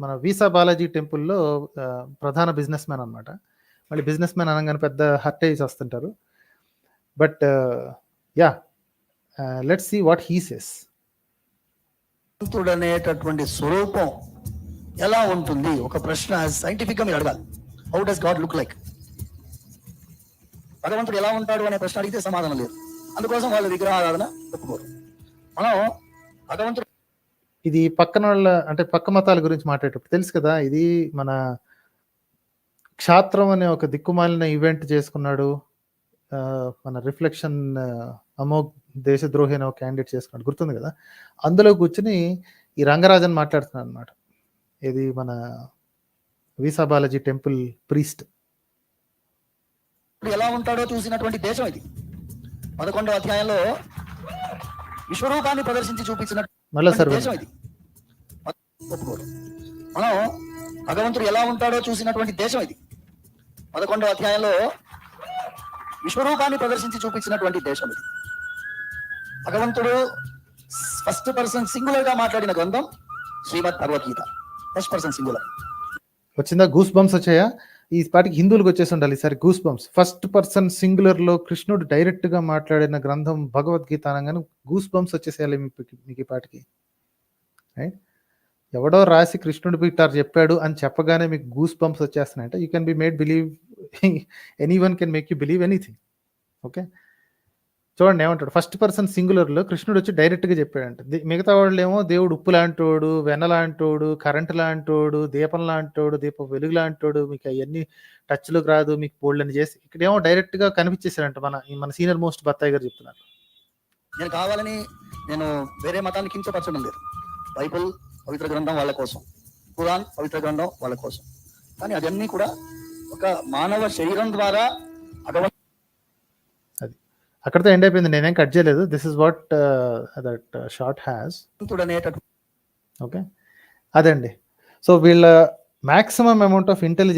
మన వీసా బాలాజీ టెంపుల్‌లో ప్రధాన బిజినెస్ మ్యాన్ అనమాట. మళ్ళీ బిజినెస్ మ్యాన్ అనగానే పెద్ద హర్ట్ అయ్యి but ya let let's see what he says. అనేటటువంటి స్వరూపం ఎలా ఉంటుంది? ఒక ప్రశ్న సైంటిఫిక్గా మీరు అడగాలి. How does God look like భగవంతుడు ఎలా ఉంటాడు అనే ప్రశ్న అడిగితే సమాధానం లేదు. అందుకోసం వాళ్ళు విగ్రహారాధన ఒప్పుకోరు. మనం భగవంతుడు ఇది పక్కనోళ్ళ అంటే పక్క మతాల గురించి మాట్లాడేటప్పుడు తెలుసు కదా! ఇది మన క్షాత్రం అనే ఒక దిక్కుమాలిన ఈవెంట్ చేసుకున్నాడు. మన రిఫ్లెక్షన్ అమోఘ్ దేశద్రోహి అనే ఒక క్యాండిడేట్ చేసుకున్నాడు. గుర్తుంది కదా! అందులో కూర్చొని ఈ రంగరాజన్ మాట్లాడుతున్నాడనమాట. ఇది మన వీసా బాలాజీ టెంపుల్ ప్రీస్ట్. ఎలా ఉంటాడో చూసినటువంటి దేశం ఇది పదకొండవ అధ్యాయంలో విశ్వరూపాన్ని ప్రదర్శించి చూపించిన మళ్ళా సార్ దేశం ఇది ఒప్పుకోరు మనం భగవంతుడు ఎలా ఉంటాడో చూసినటువంటి దేశం ఇది పదకొండవ అధ్యాయంలో విశ్వరూపాన్ని ప్రదర్శించి చూపించినటువంటి దేశం ఇది భగవంతుడు ఫస్ట్ పర్సన్ సింగులర్గా మాట్లాడిన గ్రంథం Shrimad Bhagavad Gita first person singular వచ్చిందా గూస్ బంప్స్ వచ్చాయా? ఈ పాటికి హిందువులకు వచ్చేసి ఉండాలి ఈసారి గూస్ బంప్స్. ఫస్ట్ పర్సన్ సింగులర్లో కృష్ణుడు డైరెక్ట్గా మాట్లాడిన గ్రంథం భగవద్గీత అనగానే గూస్ బంప్స్ వచ్చేసేయాలి మీకు మీకు ఈ పాటికి. రైట్? ఎవడో రాసి కృష్ణుడు ఇట్లా చెప్పాడు అని చెప్పగానే మీకు goose bumps వచ్చేస్తున్నాయంటే you can be made believe anyone can make you believe anything. Okay. చూడండి ఏమంటాడు ఫస్ట్ పర్సన్ సింగులర్లో కృష్ణుడు వచ్చి డైరెక్ట్గా చెప్పాడంట. ది మిగతా వాళ్ళేమో దేవుడు ఉప్పు లాంటోడు, వెన్న లాంటోడు, కరెంట్ లాంటోడు, దీపం లాంటోడు, దీపం వెలుగు లాంటోడు మీకు అవన్నీ టచ్‌లోకి రాదు. మీకు బోలెడన్ని చేసి ఇక్కడేమో డైరెక్ట్గా కనిపించేశారంట మన మన సీనియర్ మోస్ట్ బత్తాయి గారు చెప్తున్నారు. నేను కావాలని నేను వేరే మతాన్ని కించపరచడం లేదు బైబిల్ పవిత్ర గ్రంథం వాళ్ళ కోసం ఖురాన్ పవిత్ర గ్రంథం వాళ్ళ కోసం కానీ అవన్నీ కూడా ఒక మానవ శరీరం ద్వారా అది. అక్కడితో ఎండ్ అయిపోయింది. నేనేం కట్ చేయలేదు. This is what that short has. Okay. అదండి. సో వీళ్ళ మాక్సిమం అమౌంట్ ఆఫ్ ఇంటెలిజెన్స్